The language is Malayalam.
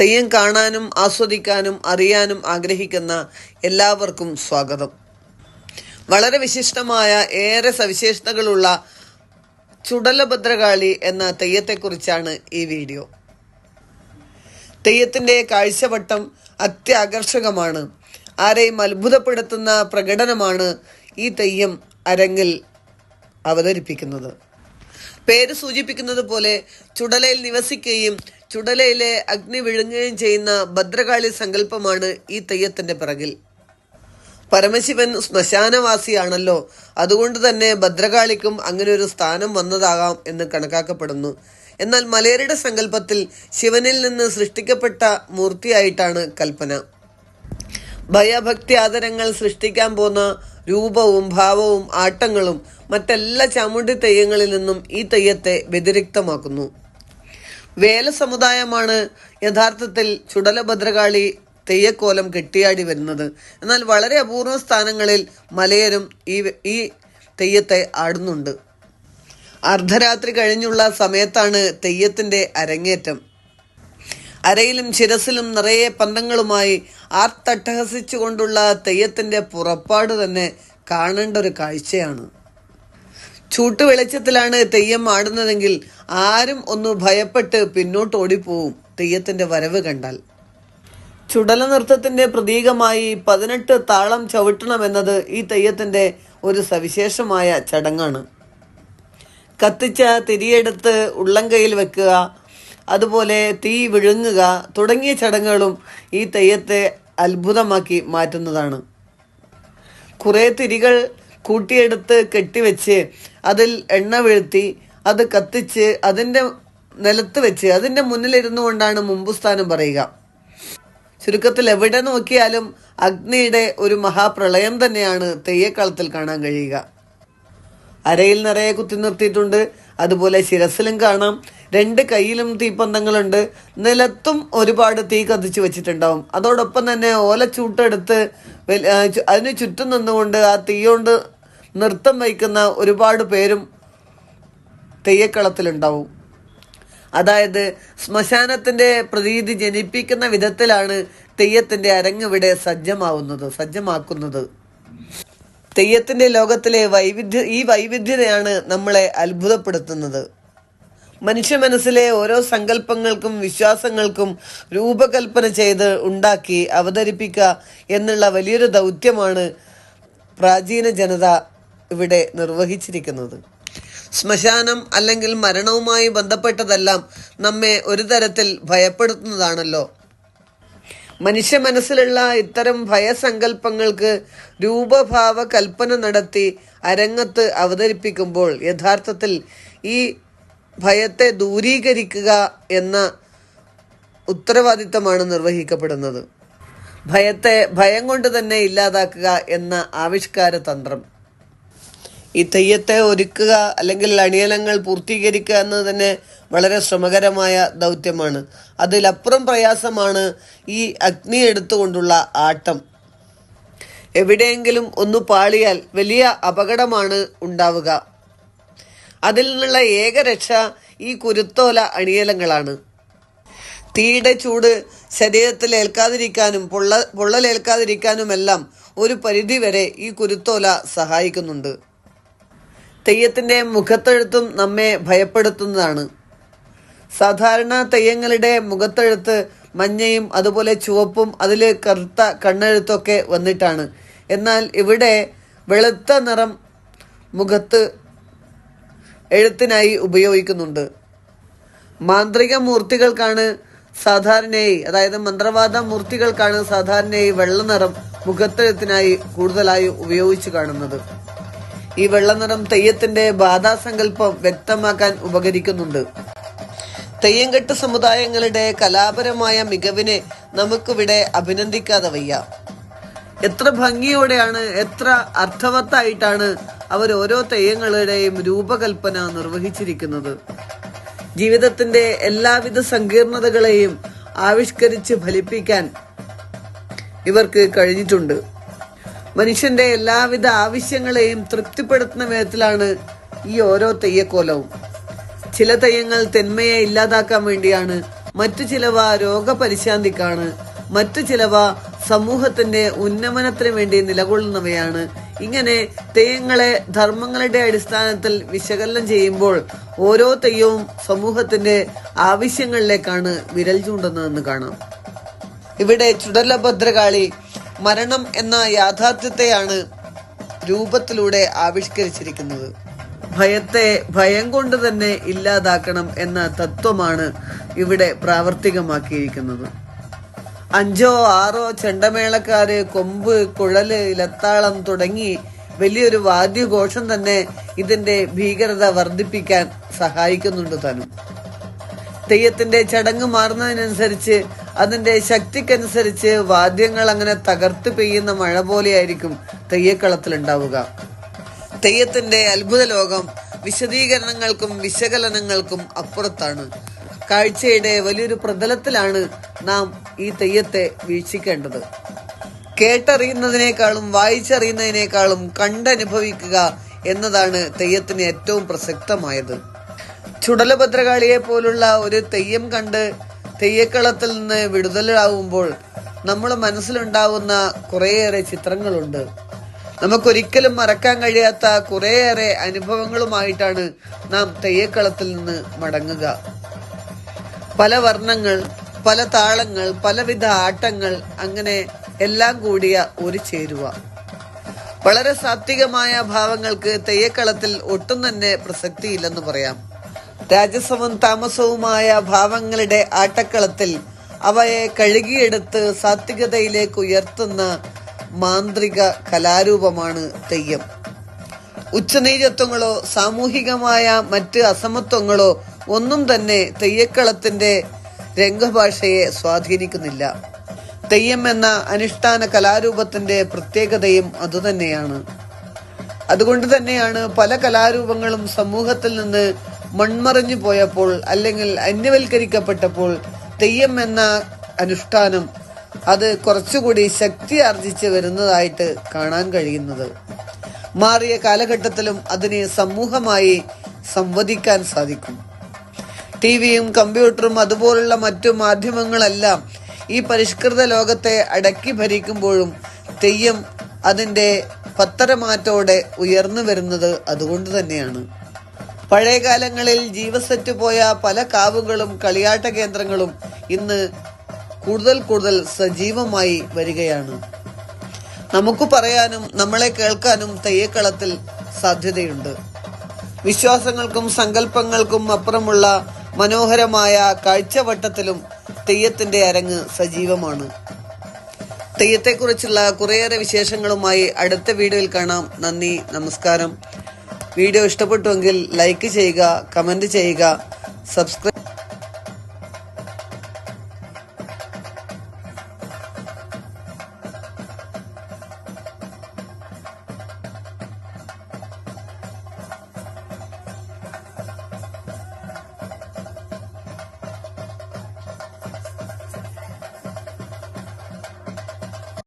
തെയ്യം കാണാനും ആസ്വദിക്കാനും അറിയാനും ആഗ്രഹിക്കുന്ന എല്ലാവർക്കും സ്വാഗതം. വളരെ വിശിഷ്ടമായ ഏറെ സവിശേഷതകളുള്ള ചുടലഭദ്രകാളി എന്ന തെയ്യത്തെക്കുറിച്ചാണ് ഈ വീഡിയോ. തെയ്യത്തിന്റെ കാഴ്ചവട്ടം അത്യാകർഷകമാണ്. ആരെയും അത്ഭുതപ്പെടുത്തുന്ന പ്രകടനമാണ് ഈ തെയ്യം അരങ്ങിൽ അവതരിപ്പിക്കുന്നത്. പേര് സൂചിപ്പിക്കുന്നത് പോലെ ചുടലയിൽ നിവസിക്കുകയും ചുടലയിലെ അഗ്നി വിഴുങ്ങുകയും ചെയ്യുന്ന ഭദ്രകാളി സങ്കല്പമാണ് ഈ തെയ്യത്തിന്റെ പിറകിൽ. പരമശിവൻ ശ്മശാനവാസിയാണല്ലോ. അതുകൊണ്ട് തന്നെ ഭദ്രകാളിക്കും അങ്ങനെ ഒരു സ്ഥാനം വന്നതാകാം എന്ന് കണക്കാക്കപ്പെടുന്നു. എന്നാൽ മലയരുടെ സങ്കല്പത്തിൽ ശിവനിൽ നിന്ന് സൃഷ്ടിക്കപ്പെട്ട മൂർത്തിയായിട്ടാണ് കൽപ്പന. ഭയഭക്തി ആദരങ്ങൾ സൃഷ്ടിക്കാൻ പോന്ന രൂപവും ഭാവവും ആട്ടങ്ങളും മറ്റെല്ലാ ചാമുണ്ടി തെയ്യങ്ങളിൽ നിന്നും ഈ തെയ്യത്തെ വ്യതിരിക്തമാക്കുന്നു. വേല സമുദായമാണ് യഥാർത്ഥത്തിൽ ചുടലഭദ്രകാളി തെയ്യക്കോലം കെട്ടിയാടി വരുന്നത്. എന്നാൽ വളരെ അപൂർവ സ്ഥാനങ്ങളിൽ മലയരും ഈ ഈ തെയ്യത്തെ ആടുന്നുണ്ട്. അർദ്ധരാത്രി കഴിഞ്ഞുള്ള സമയത്താണ് തെയ്യത്തിന്റെ അരങ്ങേറ്റം. അരയിലും ശിരസിലും നിറയെ പന്തങ്ങളുമായി ആർത്തട്ടഹസിച്ചുകൊണ്ടുള്ള തെയ്യത്തിന്റെ പുറപ്പാട് തന്നെ കാണേണ്ട ഒരു കാഴ്ചയാണ്. ചൂട്ടു വെളിച്ചത്തിലാണ് തെയ്യം ആടുന്നതെങ്കിൽ ആരും ഒന്ന് ഭയപ്പെട്ട് പിന്നോട്ട് ഓടിപ്പോവും തെയ്യത്തിന്റെ വരവ് കണ്ടാൽ. ചുടല നൃത്തത്തിന്റെ പ്രതീകമായി പതിനെട്ട് താളം ചവിട്ടണമെന്നത് ഈ തെയ്യത്തിന്റെ ഒരു സവിശേഷമായ ചടങ്ങാണ്. കത്തിച്ച തിരിയെടുത്ത് ഉള്ളംകൈയിൽ വെക്കുക അതുപോലെ തീ വിഴുങ്ങുക തുടങ്ങിയ ചടങ്ങുകളും ഈ തെയ്യത്തെ അത്ഭുതമാക്കി മാറ്റുന്നതാണ്. കുറേ തിരികൾ കൂട്ടിയെടുത്ത് കെട്ടിവെച്ച് അതിൽ എണ്ണ വീഴ്ത്തി അത് കത്തിച്ച് അതിന്റെ നിലത്ത് വെച്ച് അതിന്റെ മുന്നിലിരുന്നു കൊണ്ടാണ് മുമ്പുസ്ഥാനം പറയുക. ചുരുക്കത്തിൽ എവിടെ നോക്കിയാലും അഗ്നിയുടെ ഒരു മഹാപ്രളയം തന്നെയാണ് തെയ്യക്കളത്തിൽ കാണാൻ കഴിയുക. അരയിൽ നിറയെ കുത്തി നിർത്തിയിട്ടുണ്ട്. അതുപോലെ ശിരസിലും കാണാം. രണ്ട് കയ്യിലും തീപ്പന്തങ്ങളുണ്ട്. നിലത്തും ഒരുപാട് തീ കത്തിച്ച് വെച്ചിട്ടുണ്ടാവും. അതോടൊപ്പം തന്നെ ഓല ചൂട്ടെടുത്ത് അതിന് ചുറ്റും നിന്നുകൊണ്ട് ആ തീ കൊണ്ട് നൃത്തം വയ്ക്കുന്ന ഒരുപാട് പേരും തെയ്യക്കളത്തിലുണ്ടാവും. അതായത് ശ്മശാനത്തിന്റെ പ്രതീതി ജനിപ്പിക്കുന്ന വിധത്തിലാണ് തെയ്യത്തിന്റെ അരങ്ങിവിടെ സജ്ജമാവുന്നത് സജ്ജമാക്കുന്നത്. തെയ്യത്തിന്റെ ലോകത്തിലെ വൈവിധ്യ ഈ വൈവിധ്യതയാണ് നമ്മളെ അത്ഭുതപ്പെടുത്തുന്നത്. മനുഷ്യ മനസ്സിലെ ഓരോ സങ്കല്പങ്ങൾക്കും വിശ്വാസങ്ങൾക്കും രൂപകൽപ്പന ചെയ്ത് ഉണ്ടാക്കി അവതരിപ്പിക്കുക എന്നുള്ള വലിയൊരു ദൗത്യമാണ് പ്രാചീന ജനത ഇവിടെ നിർവഹിച്ചിരിക്കുന്നത്. ശ്മശാനം അല്ലെങ്കിൽ മരണവുമായി ബന്ധപ്പെട്ടതെല്ലാം നമ്മെ ഒരു തരത്തിൽ ഭയപ്പെടുത്തുന്നതാണല്ലോ. മനുഷ്യ മനസ്സിലുള്ള ഇത്തരം ഭയസങ്കല്പങ്ങൾക്ക് രൂപഭാവ കൽപ്പന നടത്തി അരങ്ങത്ത് അവതരിപ്പിക്കുമ്പോൾ യഥാർത്ഥത്തിൽ ഈ ഭയത്തെ ദൂരീകരിക്കുക എന്ന ഉത്തരവാദിത്തമാണ് നിർവഹിക്കപ്പെടുന്നത്. ഭയത്തെ ഭയം കൊണ്ട് തന്നെ ഇല്ലാതാക്കുക എന്ന ആവിഷ്കാര തന്ത്രം. ഈ തെയ്യത്തെ ഒരുക്കുക അല്ലെങ്കിൽ അണിയലങ്ങൾ പൂർത്തീകരിക്കുക എന്നത് തന്നെ വളരെ ശ്രമകരമായ ദൗത്യമാണ്. അതിലപ്പുറം പ്രയാസമാണ് ഈ അഗ്നി എടുത്തുകൊണ്ടുള്ള ആട്ടം. എവിടെയെങ്കിലും ഒന്ന് പാളിയാൽ വലിയ അപകടമാണ് ഉണ്ടാവുക. അതിൽ നിന്നുള്ള ഏക രക്ഷ ഈ കുരുത്തോല അണിയലങ്ങളാണ്. തീയുടെ ചൂട് ശരീരത്തിൽ ഏൽക്കാതിരിക്കാനും പൊള്ള പൊള്ളലേൽക്കാതിരിക്കാനുമെല്ലാം ഒരു പരിധിവരെ ഈ കുരുത്തോല സഹായിക്കുന്നുണ്ട്. തെയ്യത്തിന്റെ മുഖത്തെഴുത്തും നമ്മെ ഭയപ്പെടുത്തുന്നതാണ്. സാധാരണ തെയ്യങ്ങളുടെ മുഖത്തെഴുത്ത് മഞ്ഞയും അതുപോലെ ചുവപ്പും അതിൽ കറുത്ത കണ്ണെഴുത്തൊക്കെ വന്നിട്ടാണ്. എന്നാൽ ഇവിടെ വെളുത്ത നിറം മുഖത്ത് എഴുത്തിനായി ഉപയോഗിക്കുന്നുണ്ട്. മാന്ത്രിക മൂർത്തികൾക്കാണ് സാധാരണയായി അതായത് മന്ത്രവാദ മൂർത്തികൾക്കാണ് സാധാരണയായി വെള്ള നിറം മുഖത്തെഴുത്തിനായി കൂടുതലായി ഉപയോഗിച്ചു കാണുന്നത്. ഈ വെള്ളനിറം തെയ്യത്തിന്റെ ബാധാസങ്കല്പം വ്യക്തമാക്കാൻ ഉപകരിക്കുന്നുണ്ട്. തെയ്യംകെട്ട് സമുദായങ്ങളുടെ കലാപരമായ മികവിനെ നമുക്കിവിടെ അഭിനന്ദിക്കാതെ വയ്യ. എത്ര ഭംഗിയോടെയാണ് എത്ര അർത്ഥവത്തായിട്ടാണ് അവർ ഓരോ തെയ്യങ്ങളുടെയും രൂപകൽപ്പന നിർവഹിച്ചിരിക്കുന്നത്. ജീവിതത്തിന്റെ എല്ലാവിധ സങ്കീർണതകളെയും ആവിഷ്കരിച്ച് ഫലിപ്പിക്കാൻ ഇവർക്ക് കഴിഞ്ഞിട്ടുണ്ട്. മനുഷ്യന്റെ എല്ലാവിധ ആവശ്യങ്ങളെയും തൃപ്തിപ്പെടുത്തുന്ന വിധത്തിലാണ് ഈ ഓരോ തെയ്യക്കോലവും. ചില തെയ്യങ്ങൾ തെന്മയെ ഇല്ലാതാക്കാൻ വേണ്ടിയാണ് മറ്റു ചിലവ രോഗപരിശാന്തിക്കാണ് മറ്റു ചിലവ സമൂഹത്തിന്റെ ഉന്നമനത്തിന് വേണ്ടി നിലകൊള്ളുന്നവയാണ് ഇങ്ങനെ തെയ്യങ്ങളെ ധർമ്മങ്ങളുടെ അടിസ്ഥാനത്തിൽ വിശകലനം ചെയ്യുമ്പോൾ ഓരോ തെയ്യവും സമൂഹത്തിന്റെ ആവശ്യങ്ങളിലേക്കാണ് വിരൽ ചൂണ്ടുന്നതെന്ന് കാണാം. ഇവിടെ ചുടലഭദ്രകാളി മരണം എന്ന യാഥാർത്ഥ്യത്തെയാണ് രൂപത്തിലൂടെ ആവിഷ്കരിച്ചിരിക്കുന്നത്. ഭയത്തെ ഭയം കൊണ്ട് തന്നെ ഇല്ലാതാക്കണം എന്ന തത്വമാണ് ഇവിടെ പ്രാവർത്തികമാക്കിയിരിക്കുന്നത്. അഞ്ചോ ആറോ ചെണ്ടമേളക്കാര് കൊമ്പ് കുഴൽ ഇലത്താളം തുടങ്ങി വലിയൊരു വാദ്യഘോഷം തന്നെ ഇതിന്റെ ഭീകരത വർദ്ധിപ്പിക്കാൻ സഹായിക്കുന്നുണ്ട് താനും. തെയ്യത്തിന്റെ ചടങ്ങ് മാറുന്നതിനനുസരിച്ച് അതിന്റെ ശക്തിക്കനുസരിച്ച് വാദ്യങ്ങൾ അങ്ങനെ തകർത്ത് പെയ്യുന്ന മഴ പോലെയായിരിക്കും തെയ്യക്കളത്തിൽ ഉണ്ടാവുക തെയ്യത്തിന്റെ അത്ഭുത ലോകം വിശദീകരണങ്ങൾക്കും വിശകലനങ്ങൾക്കും അപ്പുറത്താണ്. കാഴ്ചയുടെ വലിയൊരു പ്രതലത്തിലാണ് നാം ഈ തെയ്യത്തെ വീക്ഷിക്കേണ്ടത്. കേട്ടറിയുന്നതിനേക്കാളും വായിച്ചറിയുന്നതിനേക്കാളും കണ്ടനുഭവിക്കുക എന്നതാണ് തെയ്യത്തിന് ഏറ്റവും പ്രസക്തമായത്. ചുടലഭദ്രകാളിയെ പോലുള്ള ഒരു തെയ്യം കണ്ട് തെയ്യക്കളത്തിൽ നിന്ന് വിടുതലാവുമ്പോൾ നമ്മുടെ മനസ്സിലുണ്ടാവുന്ന കുറേയേറെ ചിത്രങ്ങളുണ്ട്. നമുക്കൊരിക്കലും മറക്കാൻ കഴിയാത്ത കുറേയേറെ അനുഭവങ്ങളുമായിട്ടാണ് നാം തെയ്യക്കളത്തിൽ നിന്ന് മടങ്ങുക. പല വർണങ്ങൾ പല താളങ്ങൾ പലവിധ ആട്ടങ്ങൾ അങ്ങനെ എല്ലാം കൂടിയ ഒരു ചേരുവ. വളരെ സാത്വികമായ ഭാവങ്ങൾക്ക് തെയ്യക്കളത്തിൽ ഒട്ടും തന്നെ പ്രസക്തിയില്ലെന്ന് പറയാം. രാജസവും താമസവുമായ ഭാവങ്ങളുടെ ആട്ടക്കളത്തിൽ അവയെ കഴുകിയെടുത്ത് സാത്വികതയിലേക്ക് ഉയർത്തുന്ന മാന്ത്രിക കലാരൂപമാണ് തെയ്യം. ഉച്ചനീചത്വങ്ങളോ സാമൂഹികമായ മറ്റ് അസമത്വങ്ങളോ ഒന്നും തന്നെ തെയ്യക്കളത്തിന്റെ രംഗഭാഷയെ സ്വാധീനിക്കുന്നില്ല. തെയ്യം എന്ന അനുഷ്ഠാന കലാരൂപത്തിന്റെ പ്രത്യേകതയും അതുതന്നെയാണ്. അതുകൊണ്ട് തന്നെയാണ് പല കലാരൂപങ്ങളും സമൂഹത്തിൽ നിന്ന് മൺമറഞ്ഞു പോയപ്പോൾ അല്ലെങ്കിൽ അന്യവൽക്കരിക്കപ്പെട്ടപ്പോൾ തെയ്യം എന്ന അനുഷ്ഠാനം അത് കുറച്ചുകൂടി ശക്തി ആർജിച്ച് വരുന്നതായിട്ട് കാണാൻ കഴിയുന്നത്. മാറിയ കാലഘട്ടത്തിലും അതിനെ സമൂഹമായി സംവദിക്കാൻ സാധിക്കും. ടി വിയും കമ്പ്യൂട്ടറും അതുപോലുള്ള മറ്റു മാധ്യമങ്ങളെല്ലാം ഈ പരിഷ്കൃത ലോകത്തെ അടക്കി ഭരിക്കുമ്പോഴും തെയ്യം അതിന്റെ പത്തരമാറ്റോടെ ഉയർന്നു വരുന്നത് അതുകൊണ്ട് തന്നെയാണ്. പഴയ കാലങ്ങളിൽ ജീവസറ്റ് പോയ പല കാവുകളും കളിയാട്ട കേന്ദ്രങ്ങളും ഇന്ന് കൂടുതൽ കൂടുതൽ സജീവമായി വരികയാണ്. നമുക്ക് പറയാനും നമ്മളെ കേൾക്കാനും തെയ്യക്കളത്തിൽ സാധ്യതയുണ്ട്. വിശ്വാസങ്ങൾക്കും സങ്കല്പങ്ങൾക്കും അപ്പുറമുള്ള മനോഹരമായ കാഴ്ചവട്ടത്തിലും തെയ്യത്തിന്റെ അരങ്ങ് സജീവമാണ്. തെയ്യത്തെക്കുറിച്ചുള്ള കുറേയേറെ വിശേഷങ്ങളുമായി അടുത്ത വീഡിയോയിൽ കാണാം. നന്ദി നമസ്കാരം. വീഡിയോ ഇഷ്ടപ്പെട്ടുവെങ്കിൽ ലൈക്ക് ചെയ്യുക കമന്റ് ചെയ്യുക സബ്സ്ക്രൈബ്